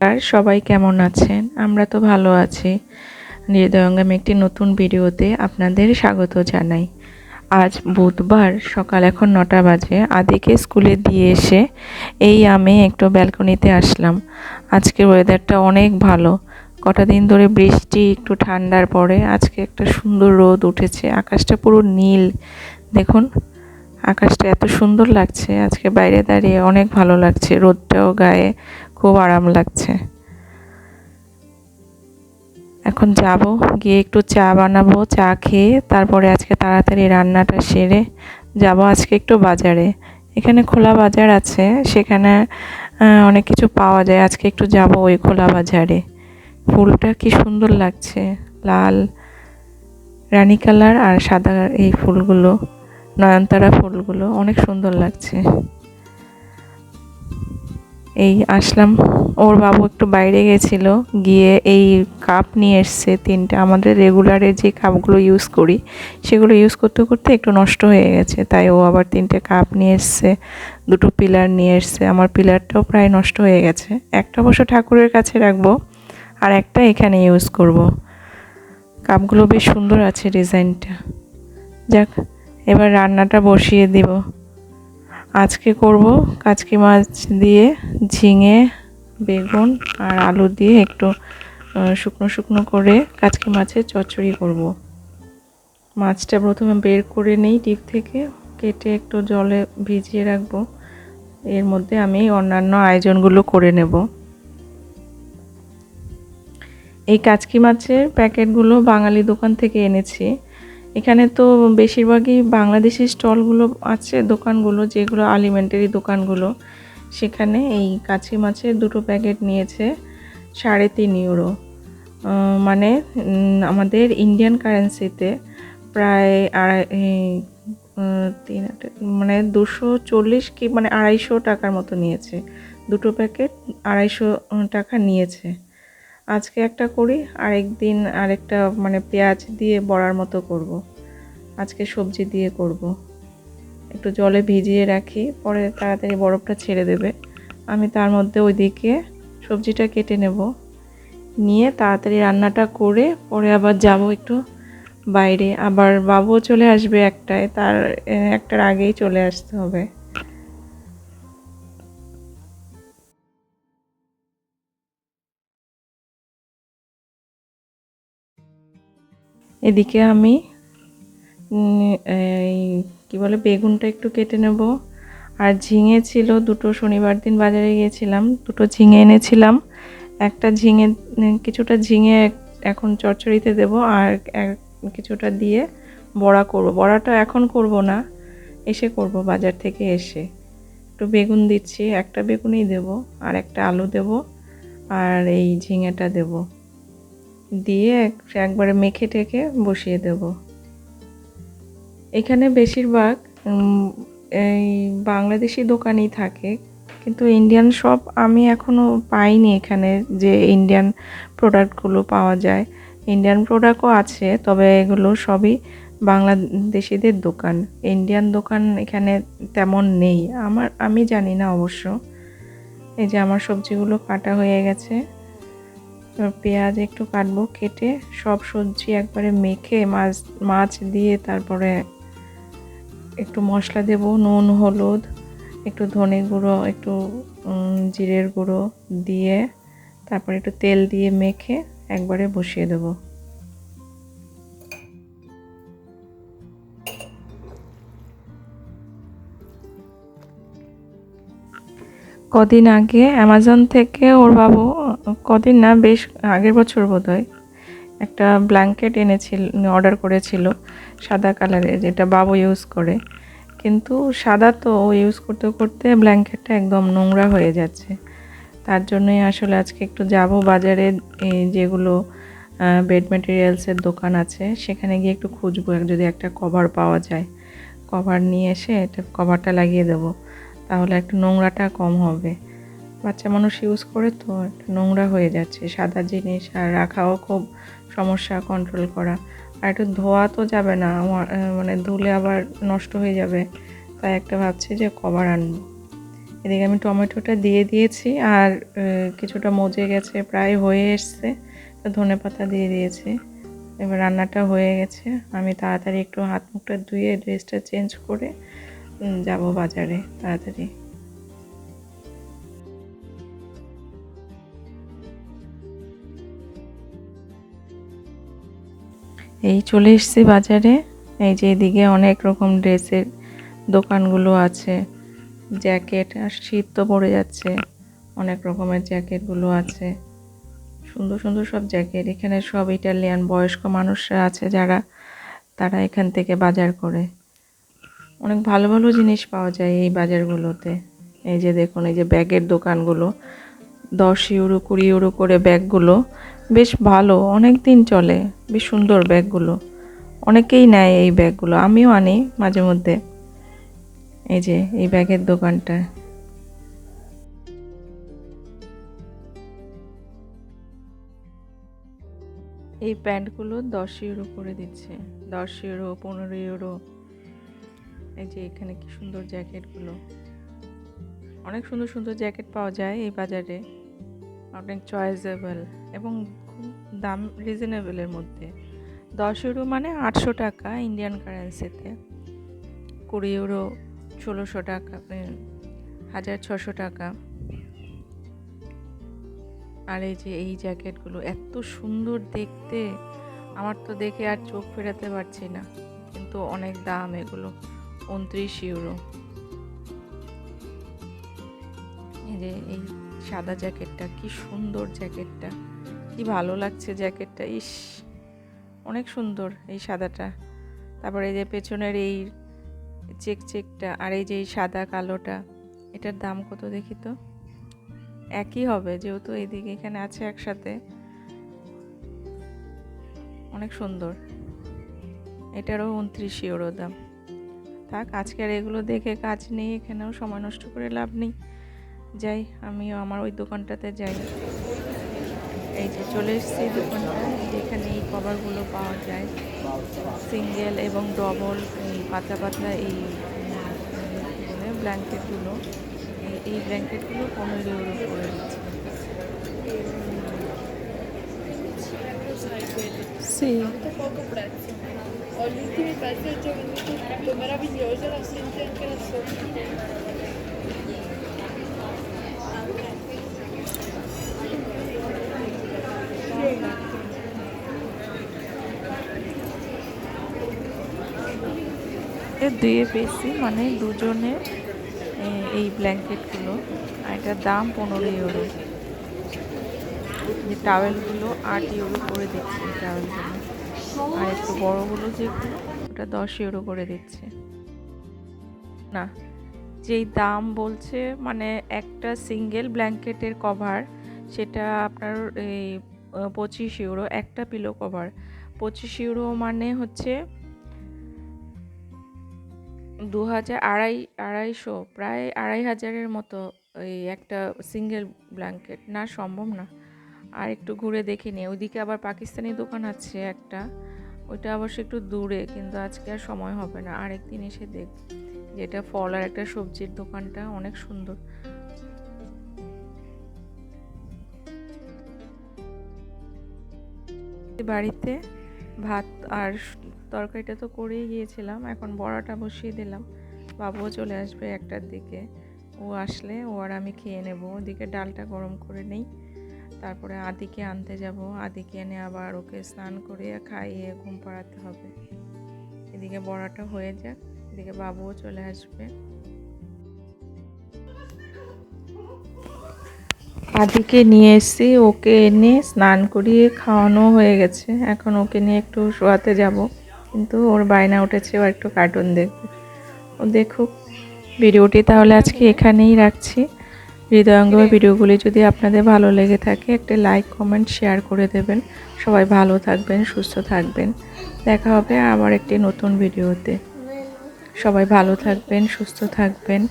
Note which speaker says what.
Speaker 1: আর সবাই কেমন আছেন? আমরা তো ভালো আছি। হৃদয়ঙ্গাম একটি নতুন ভিডিওতে আপনাদের স্বাগত জানাই। আজ বুধবার সকাল এখন নটা বাজে। আদিকে স্কুলে দিয়ে এসে এই আমি একটু ব্যালকনিতে আসলাম। আজকের ওয়েদারটা অনেক ভালো। কটা দিন ধরে বৃষ্টি, একটু ঠান্ডার পরে আজকে একটা সুন্দর রোদ উঠেছে। আকাশটা পুরো নীল। দেখুন, আকাশটা এত সুন্দর লাগছে। আজকে বাইরে দাঁড়িয়ে অনেক ভালো লাগছে। রোদটাও গায়ে খুব আরাম লাগছে। এখন যাব, গিয়ে একটু চা বানাবো, চা খেয়ে তারপরে আজকে তাড়াতাড়ি রান্নাটা সেরে যাব আজকে একটু বাজারে। এখানে খোলা বাজার আছে, সেখানে অনেক কিছু পাওয়া যায়। আজকে একটু যাব ওই খোলা বাজারে। ফুলটা কি সুন্দর লাগছে, লাল, রানী কালার আর সাদা এই ফুলগুলো, নয়নতারা ফুলগুলো, অনেক সুন্দর লাগছে। এই আসলাম। ওর বাবু একটু বাইরে গেছিল, গিয়ে এই কাপ নিয়ে এসছে তিনটে। আমাদের রেগুলারের যে কাপগুলো ইউজ করি, সেগুলো ইউজ করতে করতে একটু নষ্ট হয়ে গেছে। তাই ও আবার তিনটে কাপ নিয়ে এসছে, দুটো পিলার নিয়ে এসছে। আমার পিলারটাও প্রায় নষ্ট হয়ে গেছে। একটা অবশ্য ঠাকুরের কাছে রাখব, আর একটা এখানে ইউজ করব। কাপগুলো বেশ সুন্দর আছে ডিজাইনটা যাক, এবার রান্নাটা বসিয়ে দিব। আজকে করব কাচকি মাছ দিয়ে ঝিঙে, বেগুন আর আলু দিয়ে একটু শুকনো শুকনো করে কাচকি মাছের চচ্চড়ি করব। মাছটা প্রথমে বের করে নেই টিপ থেকে, কেটে একটু জলে ভিজিয়ে রাখব। এর মধ্যে আমি অন্যান্য আয়োজনগুলো করে নেব। এই কাচকি মাছের প্যাকেটগুলো বাঙালি দোকান থেকে এনেছি। এখানে তো বেশিরভাগই বাংলাদেশি স্টলগুলো আছে, দোকানগুলো, যেগুলো আলিমেন্টারি দোকানগুলো। সেখানে এই কাছি মাছের দুটো প্যাকেট নিয়েছে সাড়ে তিন ইউরো। মানে আমাদের ইন্ডিয়ান কারেন্সিতে প্রায় আড়াই তিন মানে দুশো চল্লিশ কি মানে আড়াইশো টাকার মতো নিয়েছে। দুটো প্যাকেট আড়াইশো টাকা নিয়েছে। আজকে একটা করি আরেক দিন আরেকটা মানে পেঁয়াজ দিয়ে বড়ার মতো করব। আজকে সবজি দিয়ে করব। একটু জলে ভিজিয়ে রাখি, পরে তাড়াতাড়ি বরফটা ছেড়ে দেবে আমি তার মধ্যে ওইদিকে সবজিটা কেটে নেব নিয়ে তাড়াতাড়ি রান্নাটা করে, পরে আবার যাব একটু বাইরে আবার বাবুও চলে আসবে একটায়, তার একটার আগেই চলে আসতে হবে এদিকে আমি এই কী বলে, বেগুনটা একটু কেটে নেব। আর ঝিঙে ছিল দুটো, শনিবার দিন বাজারে গিয়েছিলাম, দুটো ঝিঙে এনেছিলাম। একটা ঝিঙে, কিছুটা ঝিঙে এখন চচ্চড়িতে দেব আর কিছুটা দিয়ে বড়া করব। বড়াটা এখন করব না, এসে করব বাজার থেকে এসে। একটু বেগুন দিচ্ছি, একটা বেগুনই দেব আর একটা আলু দেব আর এই ঝিঙেটা দেবো। দিয়ে একবারে মেখে টেকে বসিয়ে দেব। এখানে বেশিরভাগ এই বাংলাদেশি দোকানই থাকে, কিন্তু ইন্ডিয়ান শপ আমি এখনও পাইনি এখানে যে ইন্ডিয়ান প্রোডাক্টগুলো পাওয়া যায়। ইন্ডিয়ান প্রোডাক্টও আছে, তবে এগুলো সবই বাংলাদেশিদের দোকান। ইন্ডিয়ান দোকান এখানে তেমন নেই। আমার, আমি জানি না অবশ্য। এই যে আমার সবজিগুলো কাটা হয়ে গেছে। পেঁয়াজ একটু কাটবো, কেটে সব সবজি একবারে মেখে মাছ মাছ দিয়ে তারপরে একটু মশলা দেব, নুন, হলুদ, একটু ধনে গুঁড়ো, একটু জিরের গুঁড়ো দিয়ে তারপরে একটু তেল দিয়ে মেখে একবারে বসিয়ে দেবো। কদিন আগে অ্যামাজন থেকে ওর বাবু কদিন না, বেশ আগের বছর বোধ হয় একটা ব্ল্যাঙ্কেট এনেছিল অর্ডার করেছিল সাদা কালারের যেটা বাবু ইউজ করে। কিন্তু সাদা তো ইউজ করতে করতে ব্ল্যাঙ্কেটটা একদম নোংরা হয়ে যাচ্ছে। তার জন্যই আসলে আজকে একটু যাব বাজারে যেগুলো বেড ম্যাটেরিয়ালসের দোকান আছে, সেখানে গিয়ে একটু খুঁজবো যদি একটা কভার পাওয়া যায়। কভার নিয়ে এসে এটা কভারটা লাগিয়ে দেবো, তাহলে একটু নোংরাটা কম হবে। বাচ্চা মানুষ ইউজ করে তো নোংরা হয়ে যাচ্ছে। সাদা জিনিস আর রাখাও খুব সমস্যা কন্ট্রোল করা। আর একটু ধোয়া তো যাবে না মানে ধুলে আবার নষ্ট হয়ে যাবে। তাই একটা ভাবছি যে কভার আনব। এদিকে আমি টমেটোটা দিয়ে দিয়েছি আর কিছুটা মজে গেছে, প্রায় হয়ে এসছে। তো ধনে পাতা দিয়ে দিয়েছি। এবার রান্নাটা হয়ে গেছে। আমি তাড়াতাড়ি একটু হাত মুখটা ধুয়ে ড্রেসটা চেঞ্জ করে যাব বাজারে, তাড়াতাড়ি। এই চলে এসেছি বাজারে। এই যে এদিকে অনেক রকম ড্রেসের দোকানগুলো আছে। জ্যাকেট আর শীত তো পড়ে যাচ্ছে। অনেক রকমের জ্যাকেটগুলো আছে। সুন্দর সুন্দর সব জ্যাকেট। এখানে সব ইটালিয়ান বয়স্ক মানুষরা আছে যারা, তারা এখান থেকে বাজার করে। অনেক ভালো ভালো জিনিস পাওয়া যায় এই বাজারগুলোতে। এই যে দেখুন, এই যে ব্যাগের দোকানগুলো। দশ ইউরো, কুড়ি ইউরো করে ব্যাগগুলো। বেশ ভালো অনেক দিন চলে, বেশ সুন্দর ব্যাগগুলো। অনেকেই নেয় এই ব্যাগগুলো, আমিও আনি মাঝে মধ্যে। এই যে, এই ব্যাগের দোকানটা। এই প্যান্টগুলো দশ ইউরো করে দিচ্ছে, দশ ইউরো, পনেরো ইউরো। এই যে, এখানে কি সুন্দর জ্যাকেটগুলো। অনেক সুন্দর সুন্দর জ্যাকেট পাওয়া যায় এই বাজারে। অনেক চয়েসেবল। এবং দাম রিজনেবলের মধ্যে। দশ ইউরো মানে আটশো টাকা ইন্ডিয়ান কারেন্সিতে কুড়ি ইউরো ষোলোশো টাকা হাজার ছশো টাকা। আর এই যে এই জ্যাকেটগুলো এত সুন্দর দেখতে। আমার তো দেখে আর চোখ ফেরাতে পারছি না। কিন্তু অনেক দাম এগুলো, উনত্রিশ ইউরো এই যে এই সাদা জ্যাকেটটা, কি সুন্দর জ্যাকেটটা, কি ভালো লাগছে জ্যাকেটটা, ইস, অনেক সুন্দর এই সাদাটা। তারপরে এই যে পেছনের এই চেক চেকটা আর এই যে এই সাদা কালোটা, এটার দাম কত দেখি তো? একই হবে, যেহেতু এইদিকে এখানে আছে একসাথে। অনেক সুন্দর। এটারও উনত্রিশ ইউরো দাম। থাক আজকে আর এগুলো দেখে কাজ নেই, এখানেও সময় নষ্ট করে লাভ নেই। যাই আমিও আমার ওই দোকানটাতে যাই। এই যে চলে এসেছি দোকানটা এই এখানে এই কভারগুলো পাওয়া যায়। সিঙ্গেল এবং ডবল এই পাতলা পাতলা এই ব্ল্যাঙ্কেটগুলো। এই- এই ব্ল্যাঙ্কেটগুলো পনেরো ইউরো করে দিচ্ছে
Speaker 2: gli ultimi pezzi la anche sotto.
Speaker 1: এর দুয়ে বেশি মানে দুজনে এই ব্ল্যাঙ্কেটগুলো। আর এটার দাম পনেরো ইউরো। যে টাওয়েলগুলো আট ইউরো করে দিচ্ছে টাওয়েলগুলো। আর একটু বড়োগুলো যেগুলো ওটা দশ ইউরো করে দিচ্ছে। না, যেই দাম বলছে মানে একটা সিঙ্গেল ব্ল্যাঙ্কেটের কভার, সেটা আপনার এই পঁচিশ ইউরো, একটা পিলো কভার। পঁচিশ ইউরো মানে হচ্ছে দু হাজার আড়াই, আড়াইশো, প্রায় আড়াই হাজারের মতো ওই একটা সিঙ্গেল ব্ল্যাঙ্কেট না, সম্ভব না। আর একটু ঘুরে দেখে নিই। ওইদিকে আবার পাকিস্তানি দোকান আছে একটা। ওইটা অবশ্য একটু দূরে, কিন্তু আজকে আর সময় হবে না। আরেকদিন এসে দেখ যেটা ফল আর একটা সবজির দোকানটা, অনেক সুন্দর। বাড়িতে ভাত আর তরকারিটা তো করেই গিয়েছিলাম, এখন বড়াটা বসিয়ে দিলাম। বাবুও চলে আসবে একটার দিকে, ও আসলে ও আর আমি খেয়ে নেব, ওদিকে ডালটা গরম করে নেই, তারপরে আদিকে আনতে যাব, আদিকে এনে আবার ওকে স্নান করে খাইয়ে ঘুম পাড়াতে হবে। এদিকে বড়াটা হয়ে যাক, এদিকে বাবুও চলে আসবে। আদিকে নিয়ে এসেছি, ওকে এনে স্নান করিয়ে খাওয়ানো হয়ে গেছে, এখন ওকে নিয়ে একটু শোয়াতে যাব। কিন্তু ওর বায়না উঠেছে ও একটু কার্টুন দেখবে। ও দেখুক ভিডিওটি তাহলে আজকে এখানেই রাখছি। হৃদয়ঙ্গম ভিডিওগুলি যদি আপনাদের ভালো লেগে থাকে একটা লাইক কমেন্ট শেয়ার করে দেবেন। সবাই ভালো থাকবেন সুস্থ থাকবেন। দেখা হবে আবার একটি নতুন ভিডিওতে। সবাই ভালো থাকবেন সুস্থ থাকবেন।